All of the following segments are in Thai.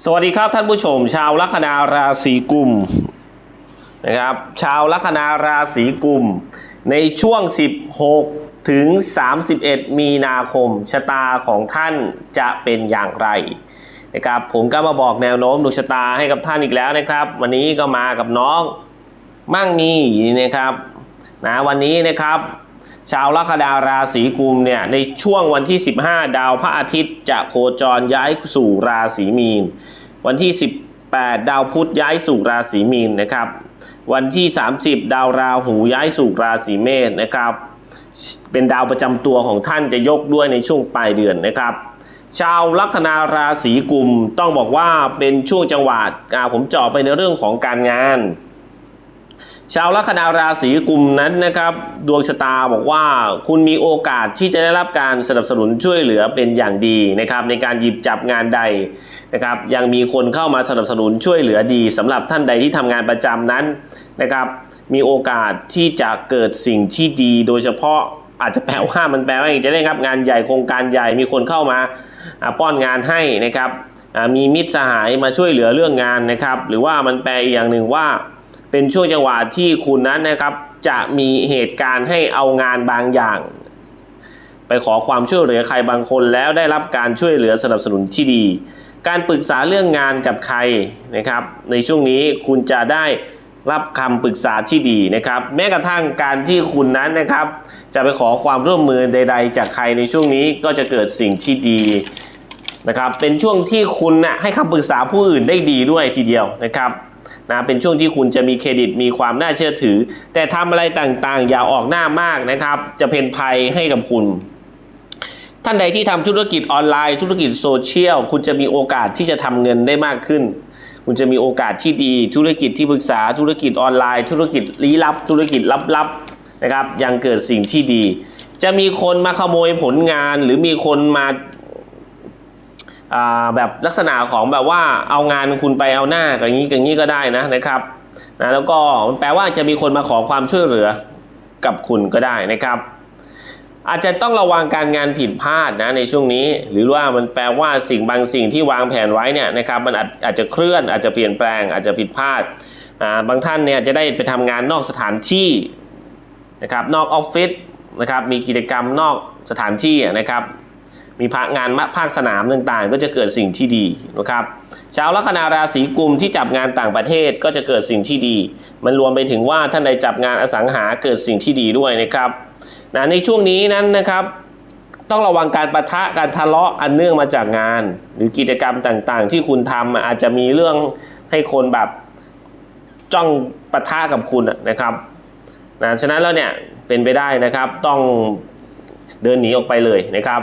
สวัสดีครับท่านผู้ชม ชาวลัคนาราศีกุมนะครับชาวลัคนาราศีกุม ในช่วง 16 ถึง 31 มีนาคมชะตาของท่านจะเป็นอย่างไรนะครับผมก็มาบอกแนวโน้มดวงชะตาให้กับท่านอีกแล้วนะครับ วันนี้ก็มากับน้องมั่งมีนะครับนะวันนี้นะครับ ชาวลัคนาราศีกุมเนี่ยในช่วงวันที่ 15 ดาวพระอาทิตย์จะโคจรย้ายสู่ราศีมีน วันที่ 18 ดาวพุธย้ายสู่ราศีมีนนะครับ วันที่ 30 ดาวราหูย้ายสู่ราศีเมษนะครับ เป็นดาวประจำตัวของท่านจะยกด้วยในช่วงปลายเดือนนะครับชาวลัคนาราศีกุมต้องบอกว่าเป็นช่วงจังหวะผมเจาะไปในเรื่องของการงาน ชาวลัคนาราศีกุมนั้นนะครับดวงชะตาบอกว่า คุณมีโอกาสที่จะได้รับการสนับสนุนช่วยเหลือเป็นอย่างดีนะครับในการหยิบจับงานใดนะครับยังมีคนเข้ามาสนับสนุนช่วยเหลือดีสำหรับท่านใดที่ทำงานประจำนั้นนะครับมีโอกาสที่จะเกิดสิ่งที่ดี โดยเฉพาะอาจจะแปลว่ามันแปลว่าอย่างจะได้ครับงานใหญ่โครงการใหญ่มีคนเข้ามาป้อนงานให้นะครับมีมิตรสหายมาช่วยเหลือเรื่องงานนะครับ หรือว่ามันแปลอีกอย่างหนึ่งว่า เป็นช่วงจังหวะที่คุณนั้นนะครับ จะมีเหตุการณ์ให้เอางานบางอย่าง ไปขอความช่วยเหลือใครบางคนแล้วได้รับการช่วยเหลือสนับสนุนที่ดี การปรึกษาเรื่องงานกับใครนะครับ ในช่วงนี้คุณจะได้รับคำปรึกษาที่ดีนะครับ แม้กระทั่งการที่คุณนั้นนะครับ จะไปขอความร่วมมือใด ๆ จากใครในช่วงนี้ก็จะเกิดสิ่งที่ดีนะครับ เป็นช่วงที่คุณนะให้คำปรึกษาผู้อื่นได้ดีด้วยทีเดียวนะครับ นะเป็นช่วงที่คุณจะมีเครดิตมีความน่าเชื่อถือ แต่ทำอะไรต่างๆ อย่าออกหน้ามากนะครับ จะเป็นภัยให้กับคุณ ท่านใดที่ทำธุรกิจออนไลน์ธุรกิจโซเชียลคุณจะมีโอกาสที่จะทำเงินได้มากขึ้น คุณจะมีโอกาสที่ดีธุรกิจที่ปรึกษาธุรกิจออนไลน์ ธุรกิจลี้ลับ ธุรกิจลับๆนะครับยังเกิดสิ่งที่ดี จะมีคนมาขโมยผลงานหรือมีคนมา แบบลักษณะของแบบว่าเอางานคุณไปเอาหน้าอย่างนี้อย่างนี้ก็ได้นะนะครับนะแล้วก็แปลว่าจะมีคนมาขอความช่วยเหลือกับคุณก็ได้นะครับ อาจจะต้องระวังการงานผิดพลาดนะในช่วงนี้ หรือว่ามันแปลว่าสิ่งบางสิ่งที่วางแผนไว้เนี่ยนะครับมันอาจอาจจะเคลื่อนอาจจะเปลี่ยนแปลงอาจจะผิดพลาดาบางท่านเนี่ยจะได้ไปทำงานนอกสถานที่นะครับนอกออฟฟิศนะครับมีกิจกรรมนอกสถานที่นะครับ มีภาคงานภาคสนามต่างๆ ก็จะเกิดสิ่งที่ดีนะครับชาวลัคนาราศีกุมที่จับงานต่างประเทศก็จะเกิดสิ่งที่ดี มันรวมไปถึงว่าท่านใดจับงานอสังหาเกิดสิ่งที่ดีด้วยนะครับนะในช่วงนี้นั้นนะครับต้องระวังการประทะการทะเลาะอันเนื่องมาจากงาน หรือกิจกรรมต่างๆ ที่คุณทำอาจจะมีเรื่องให้คนแบบจ้องปะทะกับคุณนะครับนะฉะนั้นแล้วเนี่ยเป็นไปได้นะครับต้องเดินหนีออกไปเลยนะครับ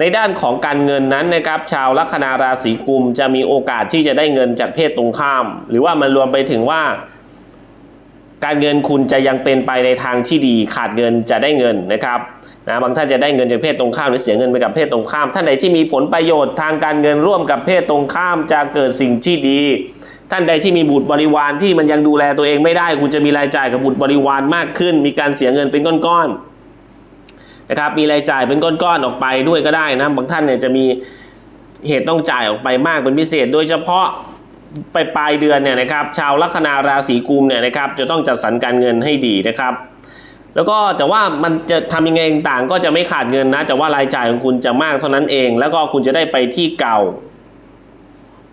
ในด้านของการเงินนั้นนะครับชาวลัคนาราศีกุมจะมีโอกาสที่จะได้เงินจากเพศตรงข้าม หรือว่ามันรวมไปถึงว่า การเงินคุณจะยังเป็นไปในทางที่ดี ขาดเงินจะได้เงินนะครับนะบางท่านจะได้เงินจากเพศตรงข้ามหรือเสียเงินไปกับเพศตรงข้าม ท่านใดที่มีผลประโยชน์ทางการเงินร่วมกับเพศตรงข้ามจะเกิดสิ่งที่ดี ท่านใดที่มีบุตรบริวารที่มันยังดูแลตัวเองไม่ได้ คุณจะมีรายจ่ายกับบุตรบริวารมากขึ้น มีการเสียเงินเป็นก้อนๆ นะครับมีรายจ่ายเป็นก้อนๆออกไปด้วยก็ได้นะบางท่านเนี่ยจะมีเหตุต้องจ่ายออกไปมากเป็นพิเศษ โดยเฉพาะไปปลายเดือนเนี่ยนะครับชาวลัคนาราศีกุมเนี่ยนะครับจะต้องจัดสรรการเงินให้ดีนะครับแล้วก็แต่ว่ามันจะทำยังไงต่างก็จะไม่ขาดเงินนะ แต่ว่ารายจ่ายของคุณจะมากเท่านั้นเอง แล้วก็คุณจะได้ไปที่เก่า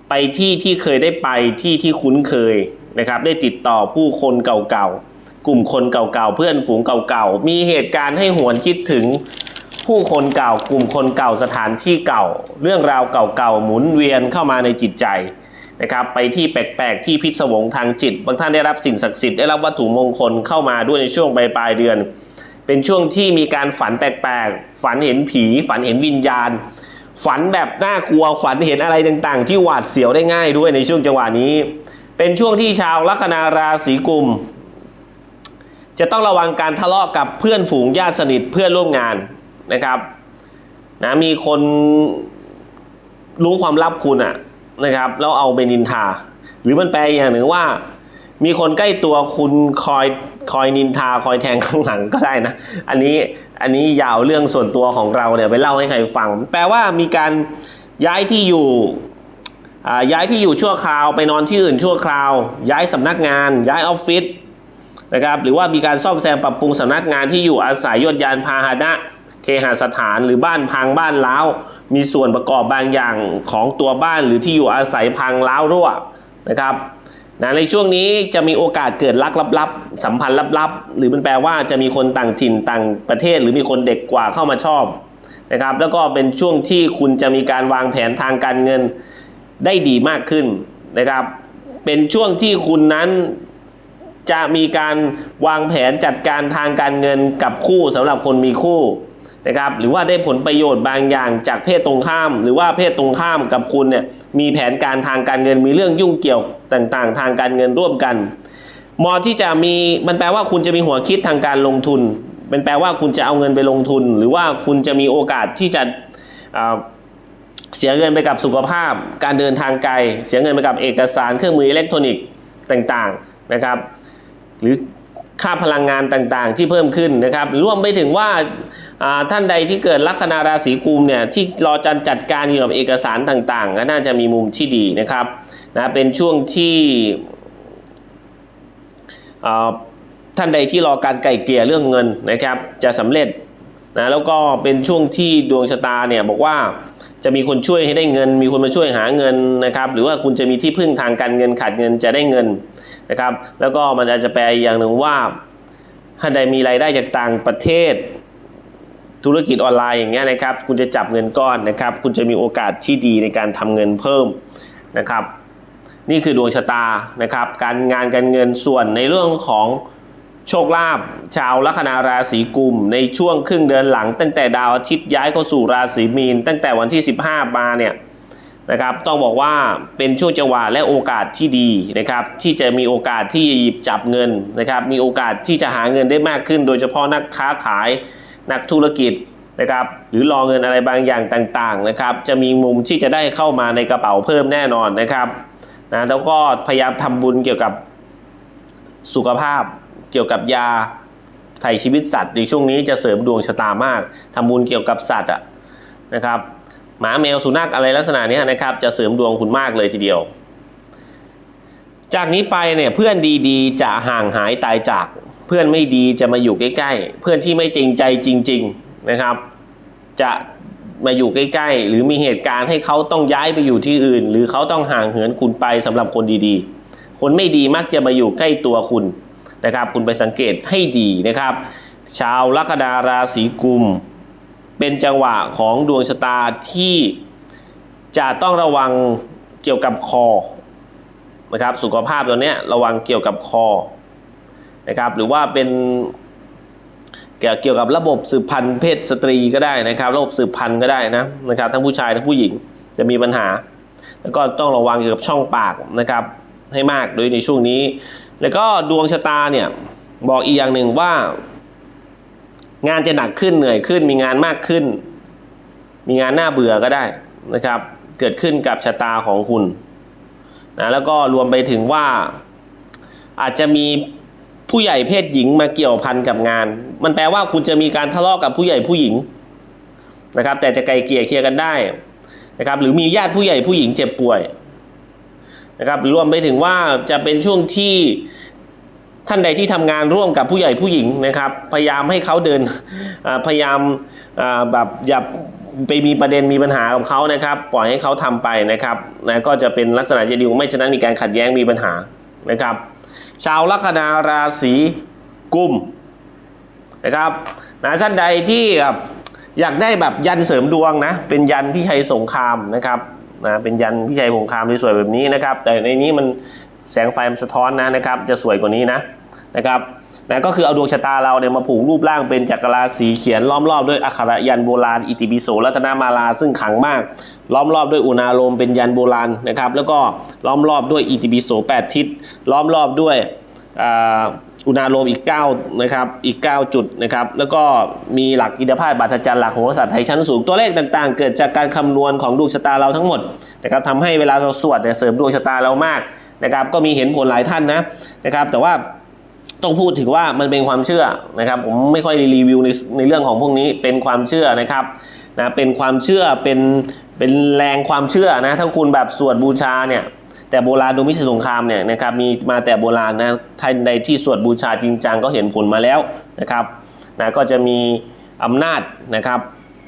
ไปที่ที่เคยได้ไปที่ที่คุ้นเคยนะครับ ได้ติดต่อผู้คนเก่าๆ กลุ่มคนเก่าๆ เพื่อนฝูงเก่าๆ มีเหตุการณ์ให้หวนคิดถึงผู้คนเก่ากลุ่มคนเก่าสถานที่เก่า เรื่องราวเก่าๆ หมุนเวียนเข้ามาในจิตใจนะครับไปที่แปลกๆ ที่พิศวงทางจิต บางท่านได้รับสิ่งศักดิ์สิทธิ์ได้รับวัตถุมงคลเข้ามาด้วยในช่วงปลายๆเดือน เป็นช่วงที่มีการฝันแปลกๆ ฝันเห็นผี ฝันเห็นวิญญาณ ฝันแบบน่ากลัวฝันเห็นอะไรต่างๆ ที่หวาดเสียวได้ง่ายด้วยในช่วงจังหวะนี้ เป็นช่วงที่ชาวลัคนาราศีกุม จะต้องระวังการทะเลาะกับเพื่อนฝูงญาติสนิทเพื่อนร่วมงานนะครับนะมีคนรู้ความลับคุณอะนะครับแล้วเอาไปนินทา หรือมันแปลอย่างหนึ่งว่า มีคนใกล้ตัวคุณคอยคอยนินทาคอยแทงข้างหลังก็ได้นะ อันนี้อันนี้ยาวเรื่องส่วนตัวของเราเนี่ยไปเล่าให้ใครฟัง แปลว่ามีการย้ายที่อยู่อ่าย้ายที่อยู่ชั่วคราว ไปนอนที่อื่นชั่วคราว ย้ายสำนักงาน ย้ายออฟฟิศ นะครับหรือว่ามีการซ่อมแซมปรับปรุงสำนักงานที่อยู่อาศัยยวดยานพาหนะ เคหสถานหรือบ้านพังบ้านร้าวมีส่วนประกอบบางอย่างของตัวบ้านหรือที่อยู่อาศัยพังร้าวรั่วนะครับนะในช่วงนี้จะมีโอกาสเกิดรักลับๆสัมพันธ์ลับๆ หรือมันแปลว่าจะมีคนต่างถิ่นต่างประเทศ หรือมีคนเด็กกว่าเข้ามาชอบนะครับแล้วก็เป็นช่วงที่คุณจะมีการวางแผนทางการเงินได้ดีมากขึ้นนะครับ เป็นช่วงที่คุณนั้น จะมีการวางแผนจัดการทางการเงินกับคู่สำหรับคนมีคู่นะครับหรือว่าได้ผลประโยชน์บางอย่างจากเพศตรงข้าม หรือว่าเพศตรงข้ามกับคุณเนี่ยมีแผนการทางการเงินมีเรื่องยุ่งเกี่ยวต่างๆ ทางการเงินร่วมกันมอที่จะมีมันแปลว่าคุณจะมีหัวคิดทางการลงทุนมันแปลว่าคุณจะเอาเงินไปลงทุน หรือว่าคุณจะมีโอกาสที่จะเสียเงินไปกับสุขภาพ การเดินทางไกล เสียเงินไปกับเอกสารเครื่องมืออิเล็กทรอนิกส์ต่างๆนะครับ หรือค่าพลังงานต่างๆ ที่เพิ่มขึ้นนะครับรวมไปถึงว่าท่านใดที่เกิดลัคนาราศีกุมเนี่ยที่รอจันจัดการเกี่ยวกับเอกสารต่างๆ ก็น่าจะมีมุมที่ดีนะครับนะเป็นช่วงที่ท่านใดที่รอการไกล่เกลี่ยเรื่องเงินนะครับ จะสำเร็จนะแล้วก็เป็นช่วงที่ดวงชะตาเนี่ยบอกว่า จะมีคนช่วยให้ได้เงิน มีคนมาช่วยหาเงินนะครับ หรือว่าคุณจะมีที่พึ่งทางการเงินขาดเงินจะได้เงินนะครับ แล้วก็มันอาจจะแปลอย่างหนึ่งว่าถ้าใดมีรายได้จากต่างประเทศ ธุรกิจออนไลน์อย่างเงี้ยนะครับ คุณจะจับเงินก้อนนะครับ คุณจะมีโอกาสที่ดีในการทำเงินเพิ่มนะครับ นี่คือดวงชะตานะครับ การงานการเงินส่วนในเรื่องของ โชคลาภชาวลัคนาราศีกุม ในช่วงครึ่งเดือนหลัง ตั้งแต่ดาวอาทิตย์ย้ายเข้าสู่ราศีมีน ตั้งแต่วันที่ 15 มาเนี่ยนะครับต้องบอกว่าเป็นช่วงจังหวะและโอกาสที่ดีนะครับที่จะมีโอกาสที่จะหยิบจับเงินนะครับมีโอกาสที่จะหาเงินได้มากขึ้น โดยเฉพาะนักค้าขายนักธุรกิจนะครับหรือรอเงินอะไรบางอย่างต่างๆนะครับจะมีมุมที่จะได้เข้ามาในกระเป๋าเพิ่มแน่นอนนะครับนะแล้วก็พยายามทำบุญเกี่ยวกับสุขภาพ เกี่ยวกับยาไถ่ชีวิตสัตว์ในช่วงนี้จะเสริมดวงชะตามากทำบุญเกี่ยวกับสัตว์อะนะครับ หมาแมวสุนัขอะไรลักษณะนี้นะครับ จะเสริมดวงคุณมากเลยทีเดียว จากนี้ไปเนี่ยเพื่อนดีๆ จะห่างหายตายจาก เพื่อนไม่ดีจะมาอยู่ใกล้ๆ เพื่อนที่ไม่จริงใจจริง ๆนะครับ จะมาอยู่ใกล้ ๆ หรือมีเหตุการณ์ให้เขาต้องย้ายไปอยู่ที่อื่น หรือเขาต้องห่างเหินคุณไปสำหรับคนดีๆ คนไม่ดีมักจะมาอยู่ใกล้ตัวคุณ นะครับ คุณไปสังเกตให้ดีนะครับ ชาวลัคนาราศีกุม เป็นจังหวะของดวงชะตาที่จะต้องระวังเกี่ยวกับคอนะครับสุขภาพตัวเนี้ยระวังเกี่ยวกับคอนะครับหรือว่าเป็นเกี่ยวเกี่ยวกับระบบสืบพันธุ์เพศสตรีก็ได้นะครับ ระบบสืบพันธุ์ก็ได้นะนะครับทั้งผู้ชายทั้งผู้หญิงจะมีปัญหา แล้วก็ต้องระวังเกี่ยวกับช่องปากนะครับ ให้มากโดยในช่วงนี้ แล้วก็ดวงชะตาเนี่ยบอกอีกอย่างหนึ่งว่า งานจะหนักขึ้นเหนื่อยขึ้น มีงานมากขึ้น มีงานน่าเบื่อก็ได้นะครับ เกิดขึ้นกับชะตาของคุณนะแล้วก็รวมไปถึงว่า อาจจะมีผู้ใหญ่เพศหญิงมาเกี่ยวพันกับงาน มันแปลว่าคุณจะมีการทะเลาะกับผู้ใหญ่ผู้หญิงนะครับ แต่จะไกลเกลี่ยเคลียร์กันได้นะครับ หรือมีญาติผู้ใหญ่ผู้หญิงเจ็บป่วย นะครับรวมไปถึงว่าจะเป็นช่วงที่ท่านใดที่ทำงานร่วมกับผู้ใหญ่ผู้หญิงนะครับ พยายามให้เขาเดินพยายามแบบอย่าไปมีประเด็นมีปัญหากับเขานะครับ ปล่อยให้เขาทำไปนะครับนะก็จะเป็นลักษณะจะดีไม่ฉะนั้นมีการขัดแย้งมีปัญหานะครับ ชาวลัคนาราศีกุมนะครับนะท่านใดที่อยากได้แบบยันเสริมดวงนะเป็นยันพิชัยสงครามนะครับ นะเป็นยันพิชัยสงครามที่สวยแบบนี้นะครับ แต่ในนี้มันแสงไฟมันสะท้อนนะนะครับ จะสวยกว่านี้นะนะครับนะก็คือเอาดวงชะตาเราเนี่ยมาผูกรูปร่างเป็นจักรราศีเขียนล้อมรอบด้วยอักขระยันโบราณอิติปิโสรัตนามาลาซึ่งขังมาก ล้อมรอบด้วยอุณาโลมเป็นยันโบราณนะครับ แล้วก็ล้อมรอบด้วยอิติปิโส8ทิศล้อมรอบด้วย อุณาโลมอีก9นะครับอีก 9 จุดนะครับแล้วก็มีหลักอิทธิพาตบาทจันทร์หลักโหราศาสตร์ไทยชั้นสูงตัวเลขต่างๆ เกิดจากการคำนวณของดวงชะตาเราทั้งหมดนะครับทำให้เวลาเราสวดเนี่ยเสริมดวงชะตาเรามากนะครับก็มีเห็นผลหลายท่านนะนะครับแต่ว่าต้องพูดถึงว่ามันเป็นความเชื่อนะครับผมไม่ค่อยรีวิวในในเรื่องของพวกนี้เป็นความเชื่อนะครับนะเป็นความเชื่อเป็นเป็นแรงความเชื่อนะถ้าคุณแบบสวดบูชาเนี่ย แต่โบราณดูมิใช่สงครามเนี่ยนะครับมีมาแต่โบราณนะท่านใดที่สวดบูชาจริงจังก็เห็นผลมาแล้วนะครับนะก็จะมีอำนาจนะครับ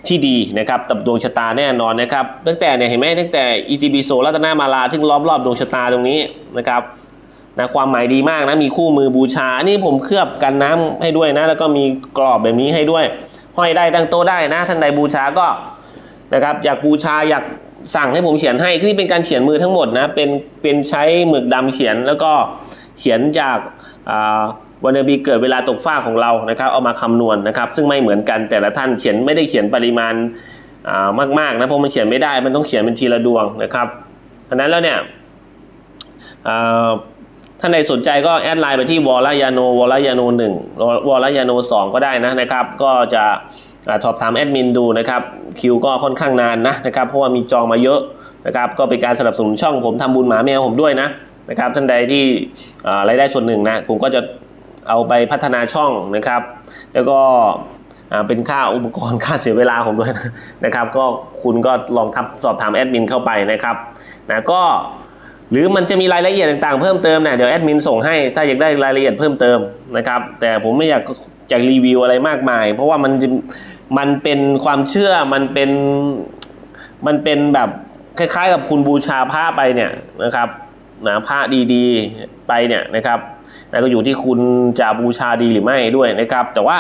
ที่ดีนะครับกับดวงชะตาแน่นอนนะครับตั้งแต่เนี่ยเห็นไหมตั้งแต่อิติปิโสรัตนามาลาที่ล้อมรอบดวงชะตาตรงนี้นะครับนะความหมายดีมากนะมีคู่มือบูชาอันนี่ผมเคลือบกันน้ำให้ด้วยนะ แล้วก็มีกรอบแบบนี้ให้ด้วย ห้อยได้ตั้งโต๊ะได้นะท่านใดบูชาก็นะครับอยากบูชาอยาก สั่งให้ผมเขียนให้นี่เป็นการเขียนมือทั้งหมดนะเป็นเป็นใช้หมึกดำเขียนแล้วก็เขียนจากอ่าวันเดือนปีเกิดเวลาตกฟ้าของเรานะครับ เอามาคำนวณนะครับ ซึ่งไม่เหมือนกันแต่ละท่านเขียนไม่ได้เขียนปริมาณอ่ามากๆนะเพราะมันเขียนไม่ได้มันต้องเขียนเป็นทีละดวงนะครับดังนั้นแล้วเนี่ยอ่าท่านใดสนใจก็แอดไลน์ไปที่วอลยาโนวอลยาโนหนึ่งวอลยาโนสองก็ได้นะนะครับ ก็จะ สอบถามแอดมินดูนะครับคิวก็ค่อนข้างนานนะนะครับเพราะว่ามีจองมาเยอะนะครับก็เป็นการสนับสนุนช่องผมทำบุญหมาแมวผมด้วยนะนะครับท่านใดที่อ่ารายได้ส่วนหนึ่งนะผมก็จะเอาไปพัฒนาช่องนะครับ แล้วก็เป็นค่าอุปกรณ์ค่าเสียเวลาผมด้วยนะนะครับ ก็คุณก็ลองทับสอบถามแอดมินเข้าไปนะครับนะก็หรือมันจะมีรายละเอียดต่างๆเพิ่มเติมเนี่ยเดี๋ยวแอดมินส่งให้ถ้าอยากได้รายละเอียดเพิ่มเติมนะครับ แต่ผมไม่อยากจะรีวิวอะไรมากมาย เพราะว่ามันจะ มันเป็นความเชื่อมันเป็นมันเป็นแบบคล้ายๆ กับคุณบูชาผ้าไปเนี่ยนะครับนะผ้าดีๆไปเนี่ยนะครับแล้วก็อยู่ที่คุณจะบูชาดีหรือไม่ด้วยนะครับ แต่ว่า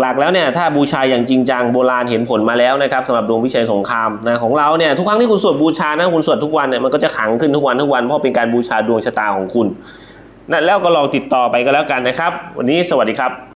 หลักๆ แล้วเนี่ยถ้าบูชาอย่างจริงจังโบราณเห็นผลมาแล้วนะครับสำหรับดวงวิชัยสงครามนะของเราเนี่ยทุกครั้งที่คุณสวดบูชานะคุณสวดทุกวันเนี่ยมันก็จะขังขึ้นทุกวันทุกวันเพราะเป็นการบูชาดวงชะตาของคุณนะแล้วก็ลองติดต่อไปก็แล้วกันนะครับ วันนี้สวัสดีครับ